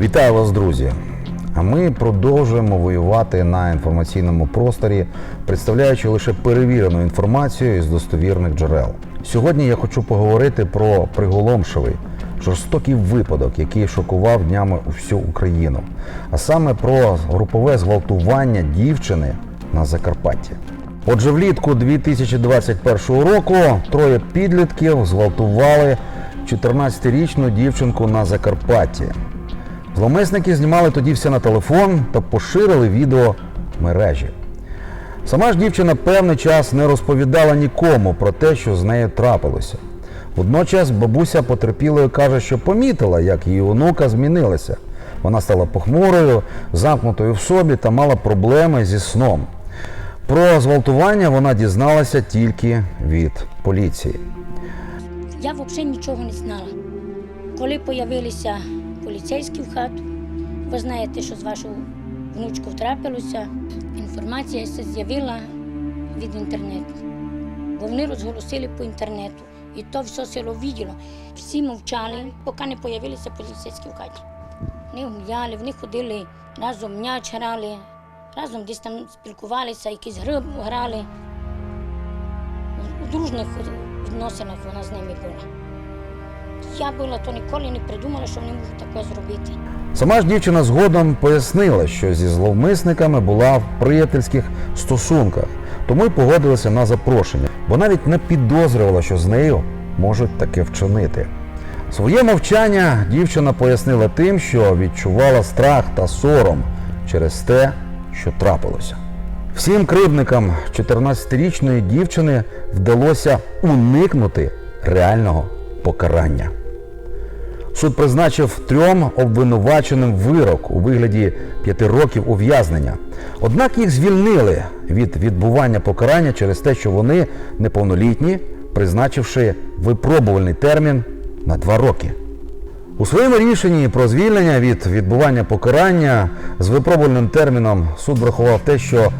Вітаю вас, друзі! А ми продовжуємо воювати на інформаційному просторі, представляючи лише перевірену інформацію із достовірних джерел. Сьогодні я хочу поговорити про приголомшивий, жорстокий випадок, який шокував днями всю Україну, а саме про групове зґвалтування дівчини на Закарпатті. Отже, влітку 2021 року троє підлітків зґвалтували 14-річну дівчинку на Закарпатті. Зловмисники знімали тоді все на телефон та поширили відео мережі. Сама ж дівчина певний час не розповідала нікому про те, що з нею трапилося. Водночас бабуся потерпілою каже, що помітила, як її онука змінилася. Вона стала похмурою, замкнутою в собі та мала проблеми зі сном. Про зґвалтування вона дізналася тільки від поліції. Я взагалі нічого не знала. Коли з'явилися поліцейські в хату, ви знаєте, що з вашою внучкою трапилося, інформація з'явила від інтернету. Бо вони розголосили по інтернету. І то все село виділо. Всі мовчали, поки не з'явилися поліцейські в хаті. Вони гуляли, вони ходили разом м'яч грали, разом десь там спілкувалися, якісь гри грали. У дружних відносинах вона з ними була. Я була, то ніколи не придумала, що вони можуть таке зробити. Сама ж дівчина згодом пояснила, що зі зловмисниками була в приятельських стосунках, тому й погодилася на запрошення, бо навіть не підозрювала, що з нею можуть таке вчинити. Своє мовчання дівчина пояснила тим, що відчувала страх та сором через те, що трапилося. Всім кривдникам 14-річної дівчини вдалося уникнути реального покарання. Суд призначив трьом обвинуваченим вирок у вигляді п'яти років ув'язнення. Однак їх звільнили від відбування покарання через те, що вони неповнолітні, призначивши випробувальний термін на два роки. У своєму рішенні про звільнення від відбування покарання з випробувальним терміном суд врахував те, що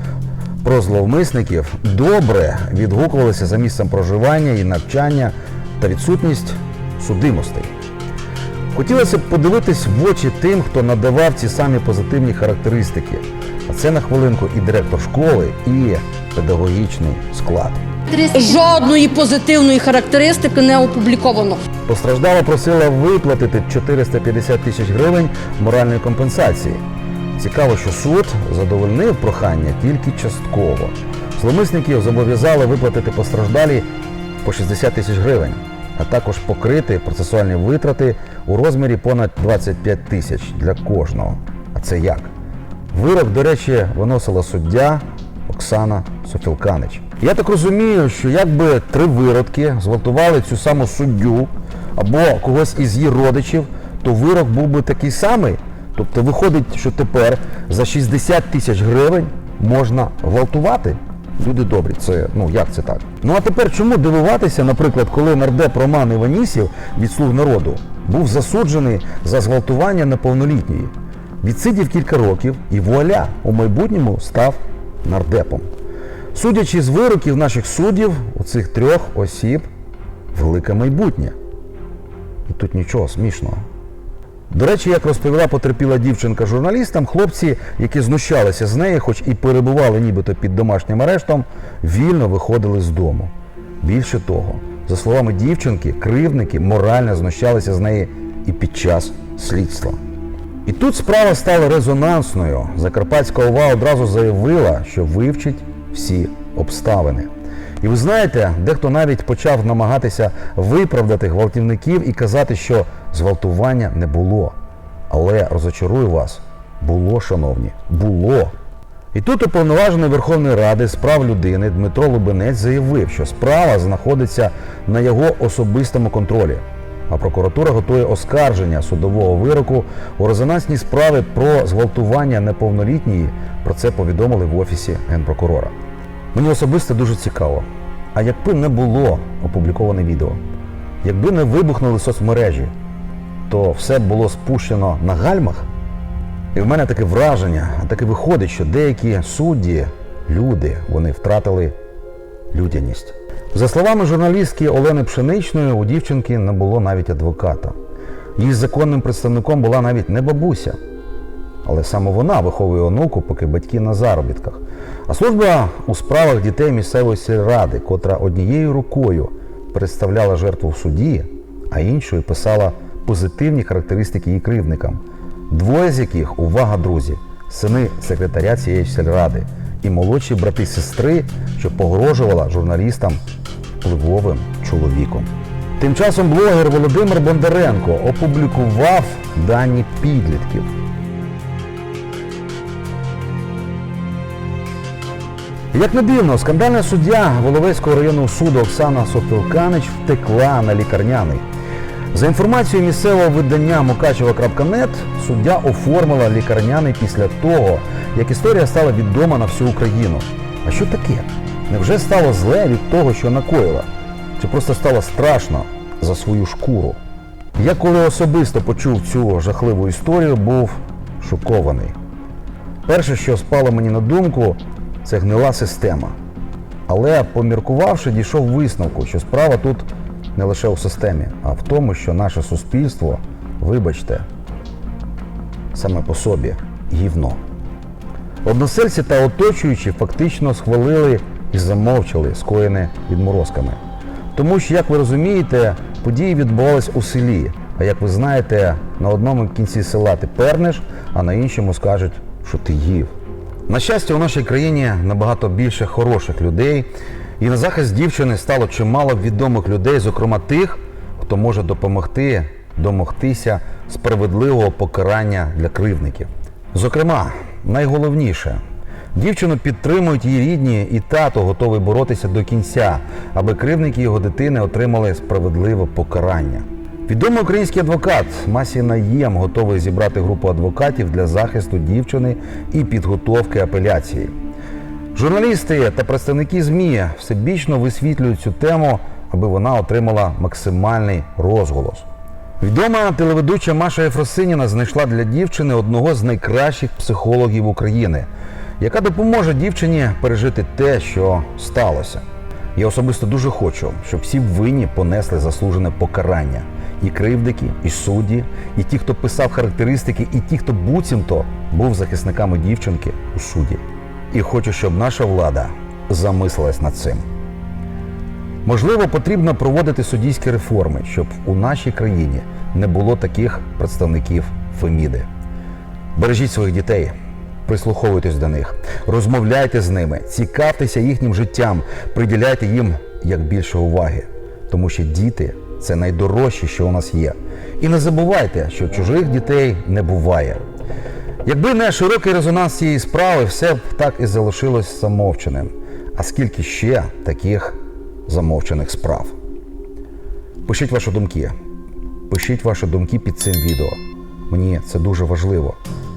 про зловмисників добре відгукувалися за місцем проживання і навчання та відсутність судимостей. Хотілося б подивитись в очі тим, хто надавав ці самі позитивні характеристики. А це на хвилинку і директор школи, і педагогічний склад. Жодної позитивної характеристики не опубліковано. Постраждала просила виплатити 450 тисяч гривень моральної компенсації. Цікаво, що суд задовольнив прохання тільки частково. Зломисників зобов'язали виплатити постраждалій по 60 тисяч гривень, а також покрити процесуальні витрати у розмірі понад 25 тисяч для кожного. А це як? Вирок, до речі, виносила суддя Оксана Софілканич. Я так розумію, що якби три виродки зґвалтували цю саму суддю або когось із її родичів, то вирок був би такий самий. Тобто виходить, що тепер за 60 тисяч гривень можна гвалтувати. Люди добрі, це ну як це так? Ну а тепер чому дивуватися, наприклад, коли нардеп Роман Іванісів від слуг народу був засуджений за зґвалтування неповнолітньої, відсидів кілька років і вуаля у майбутньому став нардепом. Судячи з вироків наших суддів, у цих трьох осіб велике майбутнє. І тут нічого смішного. До речі, як розповіла потерпіла дівчинка журналістам, хлопці, які знущалися з неї, хоч і перебували нібито під домашнім арештом, вільно виходили з дому. Більше того, за словами дівчинки, кривдники морально знущалися з неї і під час слідства. І тут справа стала резонансною. Закарпатська ОВА одразу заявила, що вивчить всі обставини. І ви знаєте, дехто навіть почав намагатися виправдати гвалтівників і казати, що зґвалтування не було. Але розочарую вас, було, шановні, було. І тут уповноважений Верховної Ради з прав людини Дмитро Лубенець заявив, що справа знаходиться на його особистому контролі. А прокуратура готує оскарження судового вироку у резонансній справі про зґвалтування неповнолітньої. Про це повідомили в офісі генпрокурора. Мені особисто дуже цікаво. А якби не було опубліковане відео, якби не вибухнули соцмережі, то все було спущено на гальмах. І в мене таке враження, таке виходить, що деякі судді, люди, вони втратили людяність. За словами журналістки Олени Пшеничної, у дівчинки не було навіть адвоката. Її законним представником була навіть не бабуся, але саме вона виховує онуку, поки батьки на заробітках. А служба у справах дітей місцевої сільради, котра однією рукою представляла жертву в суді, а іншою писала позитивні характеристики її кривдникам. Двоє з яких, увага, друзі, сини секретаря цієї сільради і молодші брати сестри, що погрожувала журналістам впливовим чоловіком. Тим часом блогер Володимир Бондаренко опублікував дані підлітків. Як не дивно, скандальна суддя Воловецького районного суду Оксана Сопілканич втекла на лікарняний. За інформацією місцевого видання Мукачева.нет, суддя оформила лікарняний після того, як історія стала відома на всю Україну. А що таке? Невже стало зле від того, що накоїла? Чи просто стало страшно за свою шкуру? Я коли особисто почув цю жахливу історію, був шокований. Перше, що спало мені на думку, це гнила система. Але поміркувавши, дійшов висновку, що справа тут не лише у системі, а в тому, що наше суспільство, вибачте, саме по собі гівно. Односельці та оточуючі фактично схвалили і замовчали скоєне відморозками. Тому що, як ви розумієте, події відбувались у селі. А як ви знаєте, на одному кінці села ти пернеш, а на іншому скажуть, що ти їв. На щастя, у нашій країні набагато більше хороших людей, і на захист дівчини стало чимало відомих людей, зокрема тих, хто може допомогти домогтися справедливого покарання для кривдників. Зокрема, найголовніше, дівчину підтримують її рідні, і тато готовий боротися до кінця, аби кривдники його дитини отримали справедливе покарання. Відомий український адвокат Масі Наєм готовий зібрати групу адвокатів для захисту дівчини і підготовки апеляції. Журналісти та представники ЗМІ всебічно висвітлюють цю тему, аби вона отримала максимальний розголос. Відома телеведуча Маша Єфросиніна знайшла для дівчини одного з найкращих психологів України, яка допоможе дівчині пережити те, що сталося. Я особисто дуже хочу, щоб всі винні понесли заслужене покарання. І кривдики, і судді, і ті, хто писав характеристики, і ті, хто буцімто був захисниками дівчинки у суді. І хочу, щоб наша влада замислилась над цим. Можливо, потрібно проводити суддійські реформи, щоб у нашій країні не було таких представників Феміди. Бережіть своїх дітей, прислуховуйтесь до них, розмовляйте з ними, цікавтеся їхнім життям, приділяйте їм як більше уваги, тому що діти це найдорожче, що у нас є. І не забувайте, що чужих дітей не буває. Якби не широкий резонанс цієї справи, все б так і залишилось замовченим. А скільки ще таких замовчених справ? Пишіть ваші думки. Пишіть ваші думки під цим відео. Мені це дуже важливо.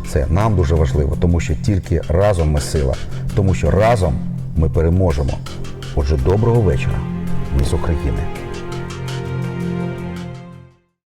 Це нам дуже важливо, тому що тільки разом ми сила, тому що разом ми переможемо. Отже, доброго вечора. Ми з України.